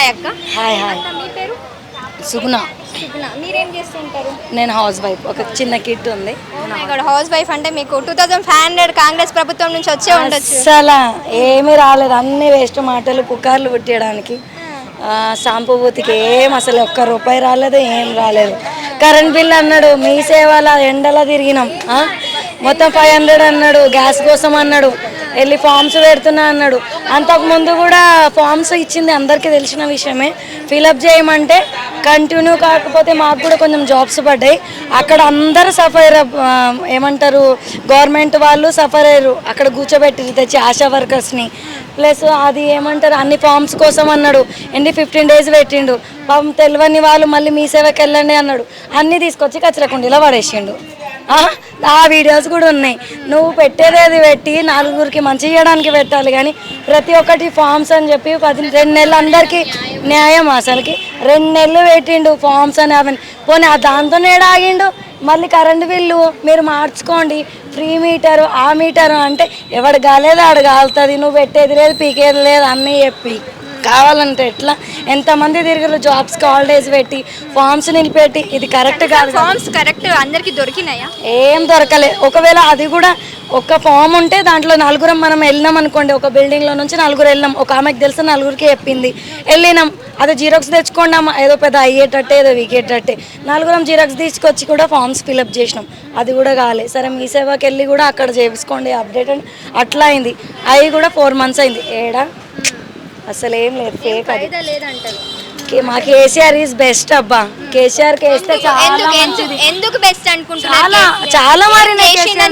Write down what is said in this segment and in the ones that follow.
Hi అక్క. Hi hi. మీ పేరు? సుగుణ. సుగుణ. మీరేం చేస్తుంటారు? నేను హౌస్ వైఫ్ ఒక చిన్న కిట్ ఉంది. ఇక్కడ హౌస్ వైఫ్ అంటే మీకు two thousand five hundred Congress ప్రభుత్వం నుంచి వచ్చే ఉండొచ్చు. అసలు ఏమీ రాలేదు. అన్ని వేస్ట్ మాటలు పుకార్లు పుట్టేయడానికి. ఆ, సాంపుబూతికి ఏం అసలు ఒక్క రూపాయి రాలేదు ఏం రాలేదు. కరెంట్ బిల్ అన్నాడు మీ సేవల ఎండలో తిరిగినాం? మొత్తం ఫైవ్ హండ్రెడ్ అన్నాడు గ్యాస్ కోసం అన్నాడు. వెళ్ళి ఫామ్స్ పెడుతున్నా అన్నాడు. అంతకు ముందు కూడా ఫామ్స్ ఇచ్చింది అందరికీ తెలిసిన విషయమే. ఫిలప్ చేయమంటే కంటిన్యూ కాకపోతే మాకు కూడా కొంచెం జాబ్స్ పడ్డాయి. అక్కడ అందరూ సఫర్ ఏమంటారు గవర్నమెంట్ వాళ్ళు సఫర్ అయ్యారు. అక్కడ కూర్చోబెట్టి తెచ్చి ఆశా వర్కర్స్ని. ప్లస్ అది ఏమంటారు అన్ని ఫామ్స్ కోసం అన్నాడు. ఎన్ని ఫిఫ్టీన్ డేస్ పెట్టిండు. పాపం తెలియని వాళ్ళు మళ్ళీ మీ సేవకి వెళ్ళండి అన్నాడు. అన్నీ తీసుకొచ్చి కచ్చలకుండీలో పడేసిండు. ఆ, వీడియోస్ కూడా ఉన్నాయి. నువ్వు పెట్టేది అది పెట్టి నలుగురికి మంచి చేయడానికి పెట్టాలి కానీ ప్రతి ఒక్కటి ఫామ్స్ అని చెప్పి పది రెండు నెలలు అందరికీ న్యాయం అసలుకి. రెండు నెలలు పెట్టిండు ఫామ్స్ అని అవన్నీ. పోనీ ఆ దాంతోనే ఆగిండు? మళ్ళీ కరెంటు బిల్లు మీరు మార్చుకోండి. ఫ్రీ మీటరు ఆ మీటరు అంటే ఎవడు కాలేదు ఆడు కాలుతుంది. నువ్వు పెట్టేది లేదు పీకేది లేదు అన్నీ చెప్పి. కావాలంటే ఎట్లా? ఎంతమంది తిరిగారు జాబ్స్కి హాలిడేస్ పెట్టి ఫామ్స్ నిలిపెట్టి ఇది కరెక్ట్ కాదు. ఫార్మ్స్ కరెక్ట్ అందరికి దొరికినాయా? ఏం దొరకలే. ఒకవేళ అది కూడా ఒక ఫామ్ ఉంటే దాంట్లో నలుగురం మనం వెళ్ళినాం అనుకోండి ఒక బిల్డింగ్లో నుంచి నలుగురు వెళ్ళినాం. ఒక ఆమెకు తెలిసి నలుగురికి చెప్పింది. వెళ్ళినాం. అది జీరాక్స్ తెచ్చుకున్నాం. ఏదో పెద్ద అయ్యేటట్టే ఏదో వీకేటట్టే. నలుగురం జీరాక్స్ తీసుకొచ్చి కూడా ఫామ్స్ ఫిలప్ చేసినాం. అది కూడా కాలే. సరే మీ సేవకి వెళ్ళి కూడా అక్కడ చేపించుకోండి అప్డేట్ అని. అట్లా అయింది. అవి కూడా ఫోర్ మంత్స్ అయింది. ఏడా? అసలు ఏం లేదు ఫేక్ అది. ఫైదా లేదంటారు. కే- మా కేసీఆర్ ఈజ్ బెస్ట్ అబ్బా. కేసీఆర్కి వేస్తే చాలా మంచిది. ఎందుకు బెస్ట్ అనుకుంటున్నారు చాలా చాలా మరి.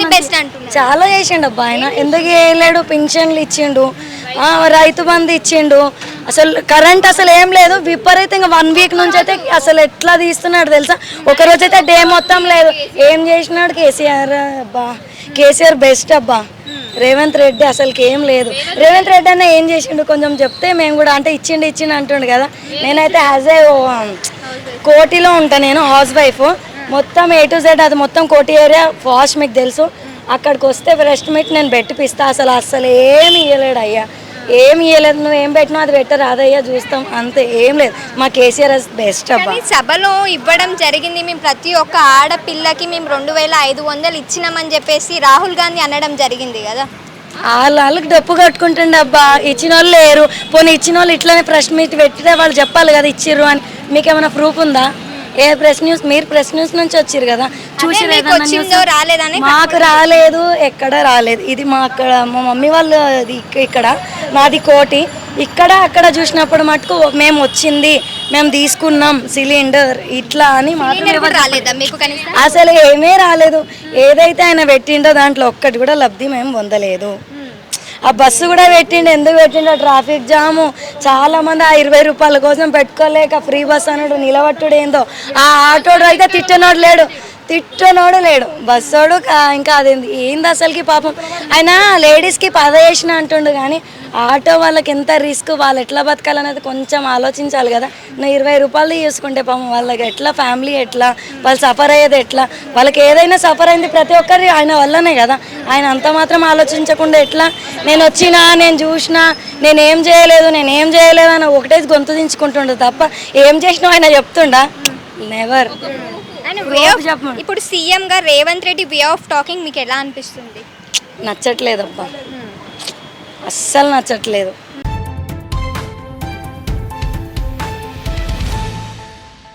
బెస్ట్ చాలా చేసిండు అబ్బా ఆయన. ఎందుకు చేయలేడు? పింఛన్లు ఇచ్చిండు. ఆ, రైతు బంధు ఇచ్చిండు. అసలు కరెంట్ అసలు ఏం లేదు. విపరీతంగా వన్ వీక్ నుంచి అయితే అసలు ఎట్లా తీస్తున్నాడు తెలుసా? ఒక రోజు అయితే డే మొత్తం లేదు. ఏం చేసినాడు కేసీఆర్ అబ్బా? కేసీఆర్ బెస్ట్ అబ్బా. రేవంత్ రెడ్డి అసలుకి ఏం లేదు. రేవంత్ రెడ్డి అన్న ఏం చేసిండు కొంచెం చెప్తే మేము కూడా అంటే ఇచ్చిండు ఇచ్చిండు అంటుండు కదా. నేనైతే యాజ్ ఏ కోటిలో ఉంటా నేను హౌస్ వైఫ్ మొత్తం ఏ టు జెడ్ అది మొత్తం కోటి ఏరియా ఫాస్ట్ మీకు తెలుసు. అక్కడికి వస్తే బ్రెస్ట్ మీట్ నేను పెట్టిపిస్తా. అసలు అసలు ఏమి ఇవ్వలేడు అయ్యా. ఏమి ఇవ్వలేదు నువ్వు ఏం పెట్టినావు అది పెట్టరు అదయ్యా చూస్తాం అంతే ఏం లేదు. మా కేసీఆర్ బెస్ట్ అబ్బా. కానీ సభలో ఇవ్వడం జరిగింది మేము ప్రతి ఒక్క ఆడపిల్లకి మేము రెండు వేల ఐదు వందలు ఇచ్చినామని చెప్పేసి రాహుల్ గాంధీ అనడం జరిగింది కదా. వాళ్ళ వాళ్ళకి డప్పు కట్టుకుంటుండే అబ్బా. ఇచ్చిన వాళ్ళు లేరు. పోనీ ఇచ్చిన వాళ్ళు ఇట్లానే ప్రెస్ మీట్ పెట్టితే వాళ్ళు చెప్పాలి కదా ఇచ్చిర్రు అని. మీకు ఏమైనా ప్రూఫ్ ఉందా? ఏ ప్రెస్ న్యూస్ మీరు ప్రెస్ న్యూస్ నుంచి వచ్చిర్రు కదా. చూసి రాలేదని మాకు రాలేదు ఎక్కడ రాలేదు. ఇది మా అక్కడ మా మమ్మీ వాళ్ళు ఇక్కడ మాది కోటి. ఇక్కడ అక్కడ చూసినప్పుడు మటుకు మేము వచ్చింది మేము తీసుకున్నాం సిలిండర్ ఇట్లా అని అసలు ఏమీ రాలేదు. ఏదైతే ఆయన పెట్టిండో దాంట్లో ఒక్కటి కూడా లబ్ధి మేము పొందలేదు. ఆ బస్సు కూడా పెట్టిండు ఎందుకు పెట్టిండో? Traffic jam. చాలా మంది ఆ ఇరవై రూపాయల కోసం పెట్టుకోలేక ఫ్రీ బస్ అన్నాడు నిలబట్టుడు ఏందో ఆ ఆటోడు అయితే తిట్టనోడు లేడు. తిట్టనోడు లేడు. బస్సోడు ఇంకా అదేంది ఏంది అసలుకి పాపం? ఆయన లేడీస్కి పద వేసిన అంటుండు కానీ ఆటో వాళ్ళకి ఎంత రిస్క్ వాళ్ళు ఎట్లా బతకాలనేది కొంచెం ఆలోచించాలి కదా. నువ్వు ఇరవై రూపాయలు చూసుకుంటే పాపం వాళ్ళకి ఎట్లా ఫ్యామిలీ ఎట్లా వాళ్ళు సఫర్ అయ్యేది ఎట్లా? వాళ్ళకి ఏదైనా సఫర్ అయింది ప్రతి ఒక్కరి ఆయన వల్లనే కదా. ఆయన అంత మాత్రం ఆలోచించకుండా ఎట్లా? నేను వచ్చినా నేను చూసినా నేనేం చేయలేదు నేను ఏం చేయలేదు అని ఒకటే గొంతు దించుకుంటుండు తప్ప ఏం చేసినా ఆయన చెప్తుండా? నెవర్ ఇప్పుడు సీఎం గా Revanth Reddy way of talking మీకు ఎలా అనిపిస్తుంది? నచ్చట్లేదు అబ్బా అస్సలు నచ్చట్లేదు.